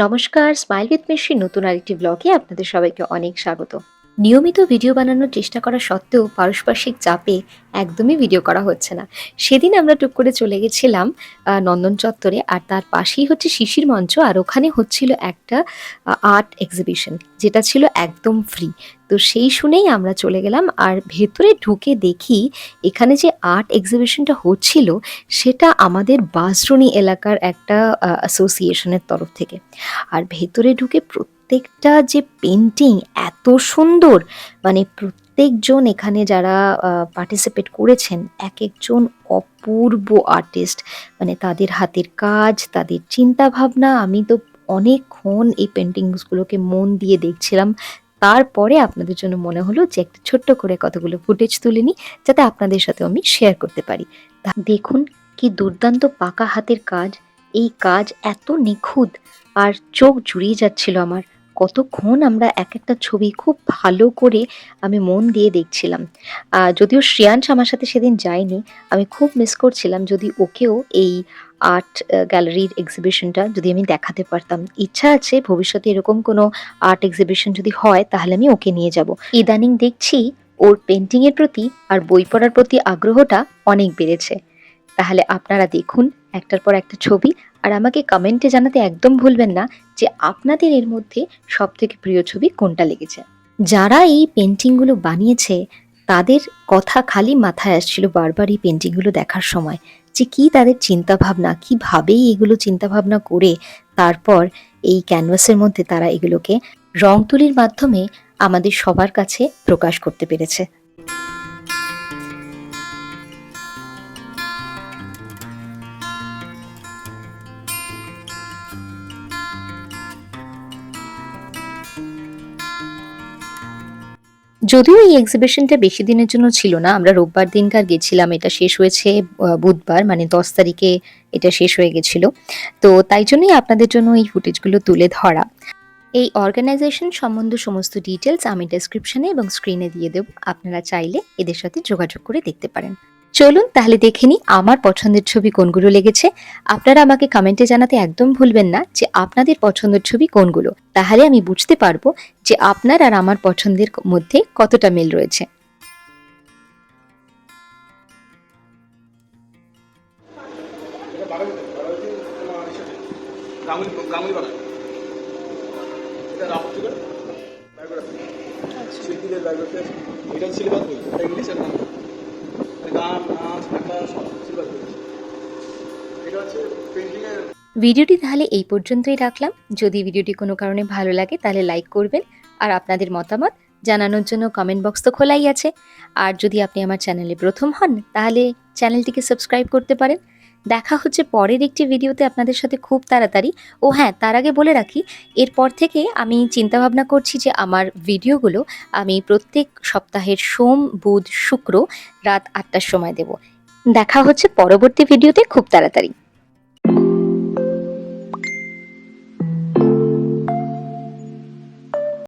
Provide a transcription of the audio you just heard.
নমস্কার smile with machine নতুন আরেকটি ব্লগে আপনাদের সবাইকে অনেক স্বাগত। নিয়মিত ভিডিও বানানোর চেষ্টা করা সত্ত্বেও পারস্পরিক চাপে একদমই ভিডিও করা হচ্ছে না। সেদিন আমরা টুক করে চলে গেছিলাম নন্দন চত্বরে আর তার পাশেই হচ্ছে শিশির মঞ্চ আর ওখানে হচ্ছিল একটা আর্ট এক্সিবিশন যেটা ছিল একদম ফ্রি তো সেই শুনেই আমরা চলে গেলাম আর ভেতরে ঢুকে দেখি এখানে যে আর্ট এক্সিবিশনটা হচ্ছিল সেটা আমাদের বাসরুনি এলাকার একটা অ্যাসোসিয়েশনের তরফ থেকে। আর ভেতরে ঢুকে প্রত্যেকটা যে পেন্টিং এত সুন্দর মানে প্রত্যেকজন এখানে যারা পার্টিসিপেট করেছেন এক একজন অপূর্ব আর্টিস্ট মানে তাদের হাতের কাজ, তাদের চিন্তা ভাবনা আমি তো অনেকক্ষণ এই পেন্টিংসগুলোকে মন দিয়ে দেখছিলাম। তারপরে আপনাদের জন্য মনে হলো যে একটা ছোট্ট করে কতগুলো ফুটেজ তুলে নিই, যাতে আপনাদের সাথে আমি শেয়ার করতে পারি। দেখুন কি দুর্দান্ত পাকা হাতের কাজ, এই কাজ এত নিখুঁত, আর চোখ জুড়িয়ে যাচ্ছিল আমার। কতক্ষণ আমরা এক একটা ছবি খুব ভালো করে আমি মন দিয়ে দেখছিলাম। যদিও শ্রেয়াংশ আমার সাথে সেদিন যায়নি, আমি খুব মিস করছিলাম যদি ওকেও এই আর্ট গ্যালারির এক্সিবিশনটা যদি আমি দেখাতে পারতাম। ইচ্ছা আছে ভবিষ্যতে এরকম কোনো আর্ট এক্সিবিশন যদি হয়, তাহলে আমি ওকে নিয়ে যাব। ইদানিং দেখছি ওর পেন্টিং এর প্রতি আর বই পড়ার প্রতি আগ্রহটা অনেক বেড়েছে। তাহলে আপনারা দেখুন, একটার পর একটা ছবি আর আমাকে কমেন্টে জানাতে একদম ভুলবেন না যে আপনাদের এর মধ্যে সব থেকে প্রিয় ছবি কোনটা লেগেছে। যারা এই পেন্টিংগুলো বানিয়েছে, তাদের কথা খালি মাথায় আসছিল বারবার এই পেন্টিংগুলো দেখার সময় যে কি তাদের চিন্তাভাবনা কীভাবেই এগুলো চিন্তাভাবনা করে তারপর এই ক্যানভাসের মধ্যে তারা এগুলোকে রং তুলির মাধ্যমে আমাদের সবার কাছে প্রকাশ করতে পেরেছে। যদিও এই এক্সিবিশনটা বেশি দিনের জন্য ছিল না, আমরা রোববার দিনকার গেছিলাম, এটা শেষ হয়েছে বুধবার মানে দশ তারিখে এটা শেষ হয়ে গেছিল। তো তাই জন্যই আপনাদের জন্য এই ফুটেজগুলো তুলে ধরা। এই অর্গানাইজেশন সম্বন্ধে সমস্ত ডিটেলস আমি ডেসক্রিপশানে এবং স্ক্রিনে দিয়ে দেব। আপনারা চাইলে এদের সাথে যোগাযোগ করে দেখতে পারেন। চলুন তাহলে দেখে নিই আমার পছন্দের ছবি কোনগুলো লেগেছে। আপনারা আমাকে কমেন্টে জানাতে একদম ভুলবেন না যে আপনাদের পছন্দের ছবি কোনগুলো। তাহলে আমি বুঝতে পারব যে আপনার আর আমার পছন্দের মধ্যে কতটা মিল রয়েছে। এটা সিলেবাস এটা ইংলিশ আর বাংলা ভিডিওটি তাহলে এই পর্যন্তই রাখলাম। যদি ভিডিওটি কোনো কারণে ভালো লাগে, তাহলে লাইক করবেন। আর আপনাদের মতামত জানানোর জন্য কমেন্ট বক্স তো খোলাই আছে। আর যদি আপনি আমার চ্যানেলে প্রথম হন, তাহলে চ্যানেলটিকে সাবস্ক্রাইব করতে পারেন। দেখা হচ্ছে পরের একটি ভিডিওতে আপনাদের সাথে খুব তাড়াতাড়ি। ও হ্যাঁ তার আগে বলে রাখি, এরপর থেকে আমি চিন্তাভাবনা করছি যে আমার ভিডিওগুলো আমি প্রত্যেক সপ্তাহের সোম, বুধ, শুক্র রাত আটটার সময় দেব। দেখা হচ্ছে পরবর্তী ভিডিওতে খুব তাড়াতাড়ি।